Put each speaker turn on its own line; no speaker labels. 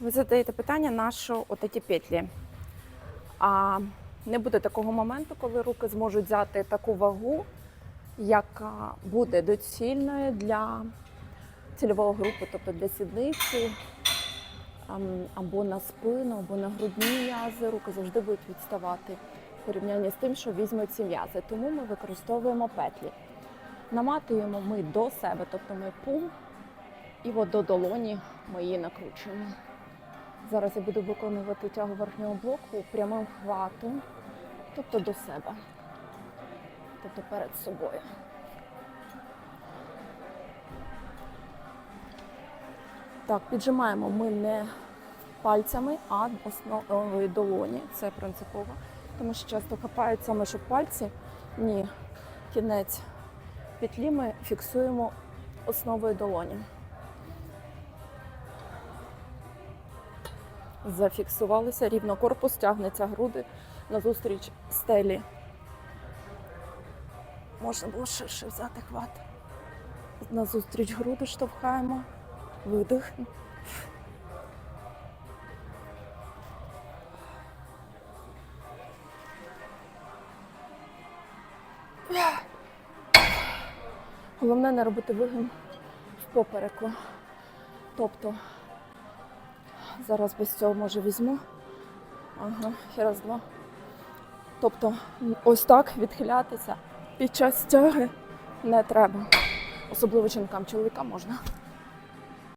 Ви задаєте питання, на що отакі петлі. А не буде такого моменту, коли руки зможуть взяти таку вагу, яка буде доцільною для цільової групи, тобто для сідниці, або на спину, або на грудні м'язи. Руки завжди будуть відставати в порівнянні з тим, що візьмуть ці м'язи. Тому ми використовуємо петлі. Наматуємо ми до себе, тобто ми пум, і от до долоні ми її накручуємо. Зараз я буду виконувати тягу верхнього блоку прямим хватом, тобто до себе, тобто перед собою. Так, піджимаємо ми не пальцями, а основою долоні. Це принципово. Тому що часто хапають саме, щоб пальці. Ні, кінець петлі ми фіксуємо основою долоні. Зафіксувалися рівно корпус, тягнеться груди назустріч стелі. Можна було ширше взяти хват. Назустріч груди штовхаємо. Видих. Головне не робити вигин в попереку. Тобто зараз без цього може візьму. Ага, ще раз два. Тобто ось так відхилятися під час тяги не треба. Особливо жінкам, чоловікам можна.